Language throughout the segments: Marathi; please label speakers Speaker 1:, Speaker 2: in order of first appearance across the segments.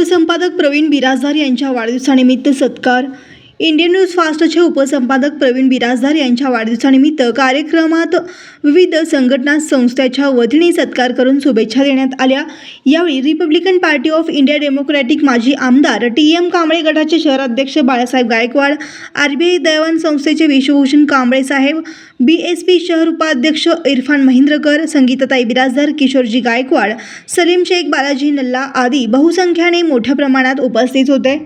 Speaker 1: उपसंपादक प्रवीण बिराजदार यांच्या वाढदिवसानिमित्त सत्कार इंडियन न्यूज फास्टचे उपसंपादक प्रवीण बिराजदार यांच्या वाढदिवसानिमित्त कार्यक्रमात विविध संघटना संस्थेच्या वतीने सत्कार करून शुभेच्छा देण्यात आल्या. यावेळी Republican Party of India Democratic माजी आमदार टी एम कांबळे गटाचे शहराध्यक्ष Balasaheb Gaikwad R B I Dayawan संस्थेचे Vishwabhushan Kamble saheb B S P शहर उपाध्यक्ष इरफान महेंद्रकर संगीताताई बिराजदार किशोरजी गायकवाड सलीम शेख बालाजी नल्ला आदी बहुसंख्याने मोठ्या प्रमाणात उपस्थित होते.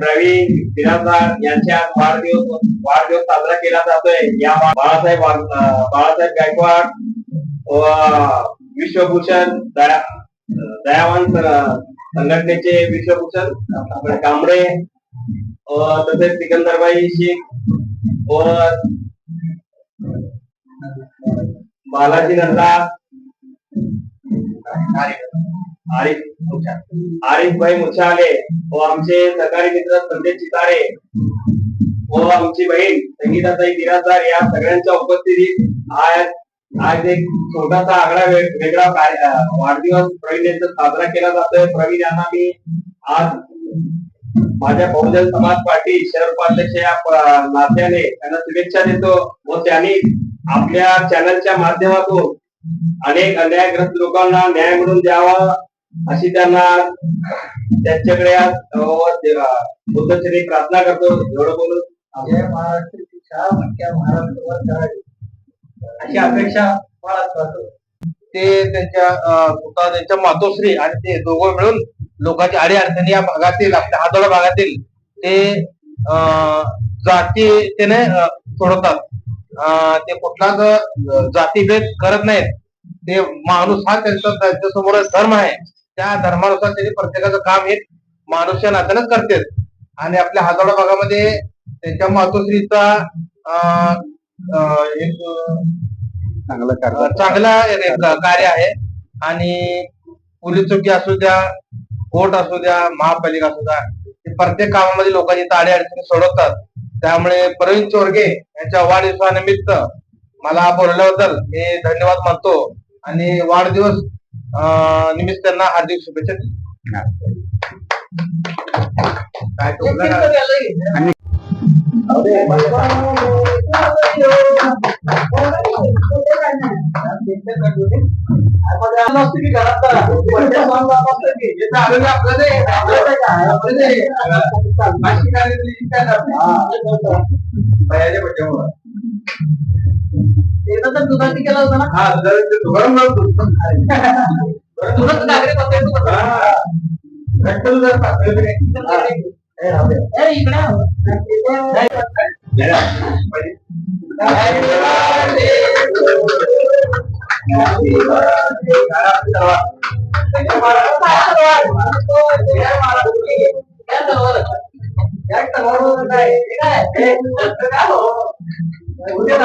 Speaker 2: प्रवीण बिराजदार यांच्या वाढदिवस वाढदिवस साजरा केला जातोय. या बाळासाहेब बाळासाहेब गायकवाड व विश्वभूषण दया दयावंत संघटनेचे विश्वभूषण आपले कांबळे व तसेच सिकंदरबाई शेख व बालाजी नंदा. आरिफ आरिफभाई मुछाले व हो, आमचे सहकारी मित्र संदेश चितारे व हो, आमची बहीण संगीताताई बिराजदार या सगळ्यांच्या उपस्थितीत आज आज एक छोटासा आगळा वेगळा वाढदिवस प्रवीण यांचा साजरा केला जातोय. प्रवीण यांना मी आज माझ्या बहुजन समाज पार्टी शहर उपाध्यक्ष या नात्याने त्यांना शुभेच्छा देतो व त्यांनी आपल्या चॅनलच्या माध्यमातून अनेक अन्यायग्रस्त लोकांना न्याय मिळून द्यावा. अशी त्यांना त्यांच्याकडे बुद्धचरी प्रार्थना करतो एवढं बोलून. जय महाराष्ट्र शाळा महाराष्ट्रावर करावी अशी अपेक्षा
Speaker 3: ते त्यांच्या स्वतः त्यांच्या मातोश्री आणि ते दोघं मिळून लोकांची आडी अडचणी या भागातील आपल्या हातोडा भागातील ते अं, जातीने अं, सोडवतात. ते कुठलाच जातीभेद करत नाहीत. ते माणूस हा त्यांचा त्यांच्यासमोर धर्म आहे. त्या धर्मानुसार त्यांनी प्रत्येकाचं काम हे माणूस या नात्यानेच आणि आपल्या हातोडा भागामध्ये त्यांच्या मातोश्रीचा
Speaker 2: चांगलं
Speaker 3: चांगला एक कार्य आहे. आणि पोलीस चौकी असू द्या कोर्ट असू द्या महापालिका असू द्या प्रत्येक कामामध्ये लोकांची ताडे अडचणी सोडवतात. त्यामुळे प्रवीण चोरगे यांच्या वाढदिवसानिमित्त मला बोलवल्याबद्दल मी धन्यवाद मानतो. आणि वाढदिवस निमित्त त्यांना हार्दिक शुभेच्छा देतो. काय का?
Speaker 2: दुधाची केला होता ना? हा गरम दुधाचं नागरिक होते घट्ट दुधाचं उद्या